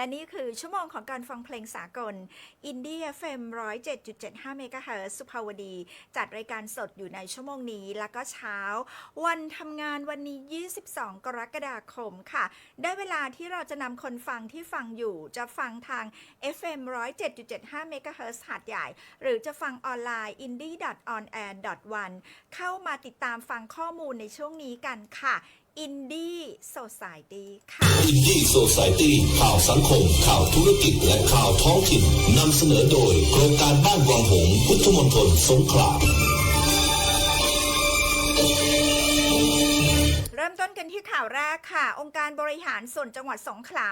และนี่คือชั่วโมงของการฟังเพลงสากล อินดี้ FM 107.75เมกะเฮิรตซ์สุภาวดี จัดรายการสดอยู่ในชั่วโมงนี้ แล้วก็เช้า วันทำงานวันนี้ 22 กรกฎาคมค่ะ ได้เวลาที่เราจะนำคนฟังที่ฟังอยู่ จะฟังทาง FM 107.75เมกะเฮิรตซ์หาดใหญ่ หรือจะฟังออนไลน์ indie.onair.one เข้ามาติดตามฟังข้อมูลในช่วงนี้กันค่ะ Indie Society ค่ะ อินดี้โซซายตี้ข่าวสังคม ข่าวธุรกิจ และข่าวท้องถิ่นนำเสนอโดยโครงการบ้านวังหงส์พุทธมณฑลสงขลาเริ่มต้นกันที่ข่าวแรกค่ะ องค์การบริหารส่วนจังหวัดสงขลา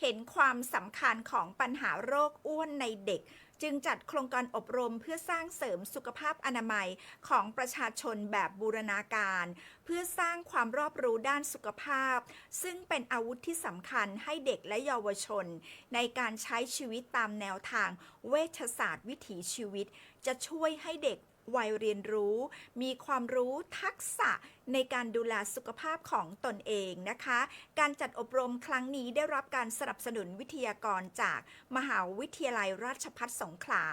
เห็นความสำคัญของปัญหาโรคอ้วนในเด็ก จึงจัดโครงการอบรมเพื่อสร้างเสริมสุขภาพอนามัยของประชาชนแบบบูรณาการ เพื่อสร้างความรอบรู้ด้านสุขภาพ ซึ่งเป็นอาวุธที่สำคัญให้เด็กและเยาวชน ในการใช้ชีวิตตามแนวทางเวชศาสตร์วิถีชีวิต จะช่วยให้เด็ก วัยเรียนรู้ มีความรู้ทักษะในการดูแลสุขภาพของตนเองนะคะ การจัดอบรมครั้งนี้ได้รับการสนับสนุนวิทยากรจากมหาวิทยาลัยราชภัฏสงขลา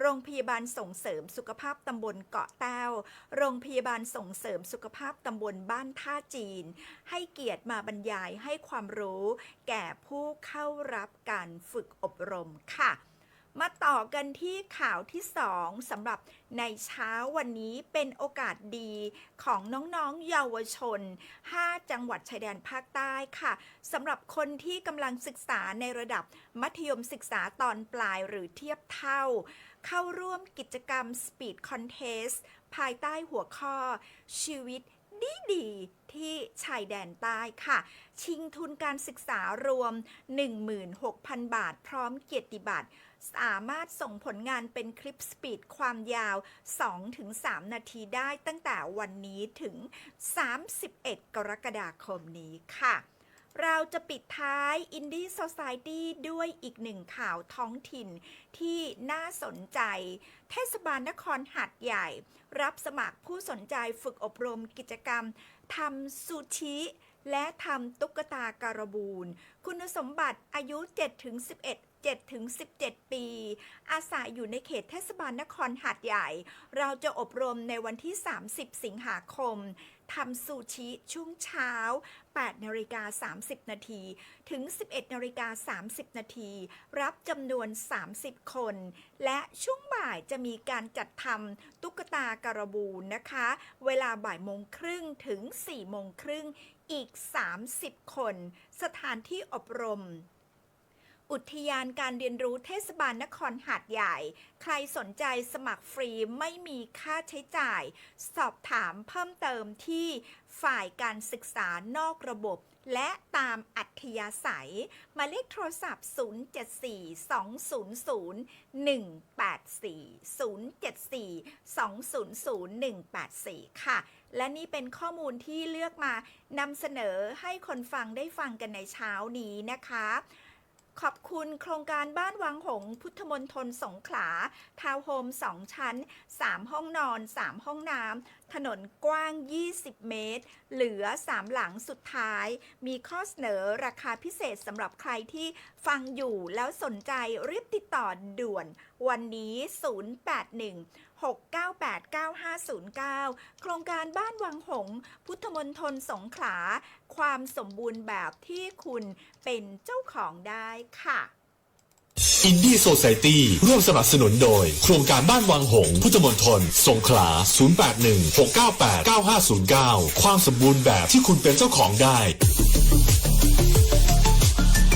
โรงพยาบาลส่งเสริมสุขภาพตำบลเกาะแต้ว โรงพยาบาลส่งเสริมสุขภาพตำบลบ้านท่าจีน ให้เกียรติมาบรรยายให้ความรู้ แก่ผู้เข้ารับการฝึกอบรมค่ะ มาต่อกันที่ข่าวที่ 2สำหรับในเช้าวันนี้เป็นโอกาสดีของน้องๆเยาวชน 5 จังหวัดชายแดนภาคใต้ค่ะสำหรับคนที่กำลังศึกษาในระดับมัธยมศึกษาตอนปลายหรือเทียบเท่า เข้าร่วมกิจกรรม Speed Contest ภายใต้หัวข้อชีวิต ดีดีที่ชายแดนใต้ค่ะ ชิงทุนการศึกษารวม 16,000 บาท พร้อมเกียรติบัตรสามารถส่งผลงานเป็นคลิปสปีดความยาว 2-3 นาทีได้ตั้งแต่วันนี้ถึง 31 กรกฎาคมนี้ค่ะ เราจะปิดท้ายอินดี้โซซายตี้ด้วยอีกหนึ่งข่าวท้องถิ่นที่น่าสนใจ เทศบาลนครหัดใหญ่ รับสมัครผู้สนใจฝึกอบรมกิจกรรมทำซูชิและทำตุ๊กตาการบูน คุณสมบัติอายุ 7-11 7-17 ปี อาศัยอยู่ในเขตเทศบาลนครหาดใหญ่ เราจะอบรมในวันที่ 30 สิงหาคมทำซูชิช่วงเช้า 8นาฬิกา30 นาที ถึง 11นาฬิกา30 นาที รับจำนวน 30 คน และช่วงบ่ายจะมีการจัดทำตุ๊กตาการบูนนะคะ เวลาบ่ายโมงครึ่งถึง4โมงครึ่งอีก 30 คน สถานที่อบรม อุทยานการเรียนรู้เทศบาลนครหาดใหญ่ ใครสนใจสมัครฟรีไม่มีค่าใช้จ่าย สอบถามเพิ่มเติมที่ฝ่ายการศึกษานอกระบบ และตามอัธยาศัยมาเลขโทรศัพท์ 074-200-184ค่ะ และนี่เป็นข้อมูลที่เลือกมานำเสนอให้คนฟังได้ฟังกันในเช้านี้นะคะ ขอบคุณโครงการบ้านวังหง พุทธมณฑลสงขลา ทาวน์โฮม 2 ชั้น 3 ห้องนอน 3 ห้องน้ำ ถนนกว้าง 20 เมตร เหลือ 3 หลังสุดท้าย มีข้อเสนอราคาพิเศษสำหรับใครที่ฟังอยู่แล้วสนใจรีบติดต่อด่วน วันนี้ 081 698 9509 โครงการบ้านวังหงส์พุทธมณฑลสงขลา ความสมบูรณ์แบบที่คุณเป็นเจ้าของได้ค่ะ อินดี้โซซายตี้ร่วมสนับสนุนโดย โครงการบ้านวังหงส์พุทธมณฑลสงขลา 081-698-9509 ความสมบูรณ์แบบที่คุณเป็นเจ้าของได้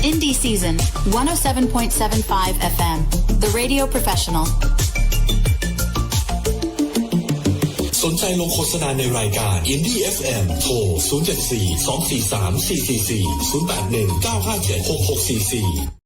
Indie Season 107.75 FM, the radio professional. สนใจลงโฆษณาในรายการ Indie FM โทร 074 243 444 081 957 6644